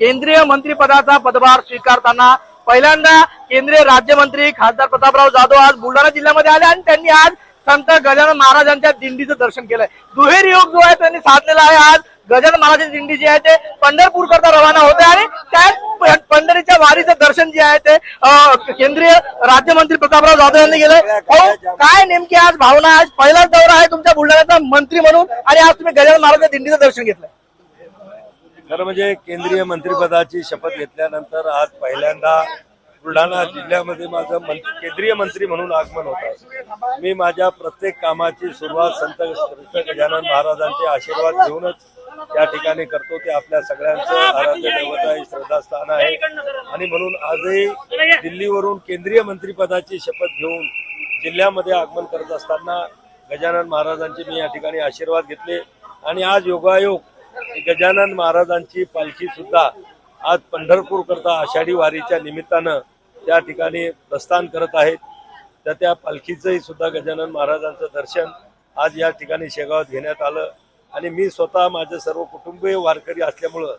केंद्रीय मंत्रिपदाचा पदभार स्वीकारताना पहिल्यांदा केंद्रीय राज्यमंत्री खासदार प्रतापराव जाधव आज बुलढाणा जिल्ह्यामध्ये आले आणि त्यांनी आज संत गजानन महाराजांच्या दिंडीचं दर्शन केलंय. दुहेरी योग जो आहे त्यांनी साधलेला आहे आज. गजानन महाराजांची दिंडी जी आहे ते पंढरपूर करता रवाना होते आणि त्याच पंढरीच्या वारीचं दर्शन जे आहे ते केंद्रीय राज्यमंत्री प्रतापराव जाधव यांनी केलंय. काय नेमकी आज भावना आज पहिलाच दौरा आहे तुमच्या बुलढाण्याचा मंत्री म्हणून आणि आज तुम्ही गजानन महाराजांच्या दिंडीचं दर्शन घेतलंय. खरं म्हणजे केंद्रीय मंत्रिपदाची शपथ घेतल्यानंतर आज पहिल्यांदा बुलढाणा जिल्ह्यामध्ये माझं मं- केंद्रीय मंत्री म्हणून आगमन होत मी माझ्या प्रत्येक कामाची सुरुवात संत गजानन महाराजांचे आशीर्वाद घेऊनच त्या ठिकाणी करतो. ते आपल्या सगळ्यांचं आराध्य दैवत आहे श्रद्धास्थान आहे. आणि म्हणून आजही दिल्लीवरून केंद्रीय मंत्रिपदाची शपथ घेऊन जिल्ह्यामध्ये आगमन करत असताना गजानन महाराजांचे मी या ठिकाणी आशीर्वाद घेतले. आणि आज योगायोग गजानन महाराजांची पालखी सुद्धा आज पंढरपूर करता आषाढी वारीच्या निमित्तानं त्या ठिकाणी प्रस्थान करत आहेत. तर त्या पालखीचंही सुद्धा गजानन महाराजांचं दर्शन आज या ठिकाणी शेगावात घेण्यात आलं. आणि मी स्वतः माझे सर्व कुटुंबीय वारकरी असल्यामुळं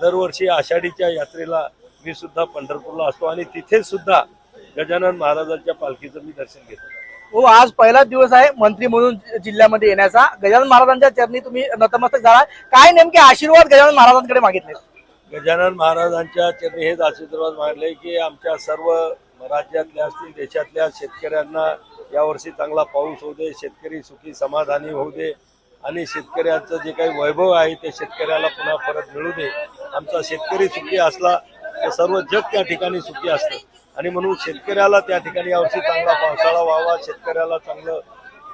दरवर्षी आषाढीच्या यात्रेला मी सुद्धा पंढरपूरला असतो आणि तिथे सुद्धा गजानन महाराजांच्या पालखीचं मी दर्शन घेतो. हो आज पहिलाच दिवस आहे मंत्री म्हणून जिल्ह्यामध्ये येण्याचा. गजानन महाराजांच्या चरणी तुम्ही नतमस्तक झाला काय नेमके आशीर्वाद गजानन महाराजांकडे मागितले? गजानन महाराजांच्या चरणी हेच आशीर्वाद मागले की आमच्या सर्व राज्यातल्या असतील देशातल्या शेतकऱ्यांना यावर्षी चांगला पाऊस होऊ दे शेतकरी सुखी समाधानी होऊ दे आणि शेतकऱ्याचं जे काही वैभव आहे ते शेतकऱ्याला पुन्हा परत मिळू दे. आमचा शेतकरी सुखी असला तर सर्व जग त्या ठिकाणी सुखी असतं. आणि म्हणून शेतकऱ्याला त्या ठिकाणी यावर्षी चांगला पावसाळा व्हावा शेतकऱ्याला चांगलं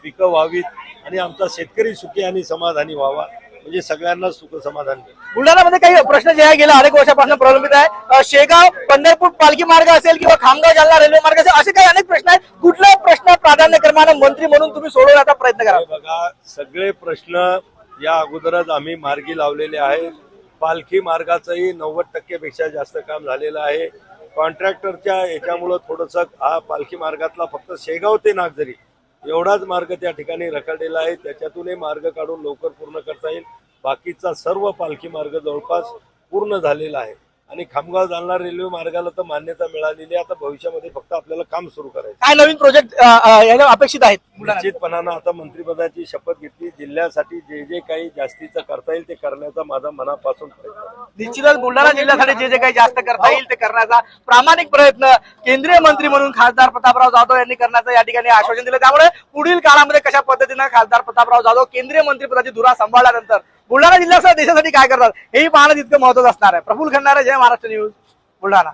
पिकं व्हावीत आणि आमचा शेतकरी सुखी आणि समाधानी व्हावा. म्हणजे सगळ्यांना सुख समाधान मिळेल बुलढाण्यामध्ये काही प्रश्न जे आहे गेल्या अनेक वर्षापासून प्रलंबित आहे. शेगाव पंढरपूर पालखी मार्ग असेल किंवा खामगाव जालना रेल्वे मार्ग असेल असे काही अनेक प्रश्न आहेत. कुठला प्रश्न प्राधान्यक्रमानं मंत्री म्हणून तुम्ही सोडवण्याचा प्रयत्न करा? बघा सगळे प्रश्न या अगोदरच आम्ही मार्गी लावलेले आहेत. पालखी मार्गाचंही नव्वद टक्केपेक्षा जास्त काम झालेलं आहे. कॉन्ट्रॅक्टरच्या याच्यामुळं थोडंसं हा पालखी मार्गातला फक्त शेगाव ते नागझरी एवढाच मार्ग त्या ठिकाणी रखडलेला आहे. त्याच्यातूनही मार्ग काढून लवकर पूर्ण करता येईल. बाकीचा सर्व पालखी मार्ग जवळपास पूर्ण झालेला आहे. आणि खामगाव जालना रेल्वे मार्गाला तर मान्यता मिळालेली आहे आता भविष्यामध्ये फक्त आपल्याला काम सुरू करायचं काय नवीन प्रोजेक्ट अपेक्षित आहेत? निश्चितपणानं आता मंत्रिपदाची शपथ घेतली जिल्ह्यासाठी जे जे काही जास्तीचं करता येईल ते करण्याचा माझा मनापासून प्रयत्न आहे. निश्चितच बुलढाणा जिल्ह्यासाठी जे जे काही जास्त करता येईल ते करण्याचा प्रामाणिक प्रयत्न केंद्रीय मंत्री म्हणून खासदार प्रतापराव जाधव यांनी करण्याचं या ठिकाणी आश्वासन दिलं त्यामुळे पुढील काळामध्ये कशा पद्धतीनं खासदार प्रतापराव जाधव केंद्रीय मंत्रिपदाची धुरा सांभाळल्यानंतर बुलढाणा जिल्ह्यासह देशासाठी काय करतात? हेही पाहणं तितकं महत्वाचं असणार आहे. प्रफुल खंडारे जय महाराष्ट्र न्यूज बुलढाणा.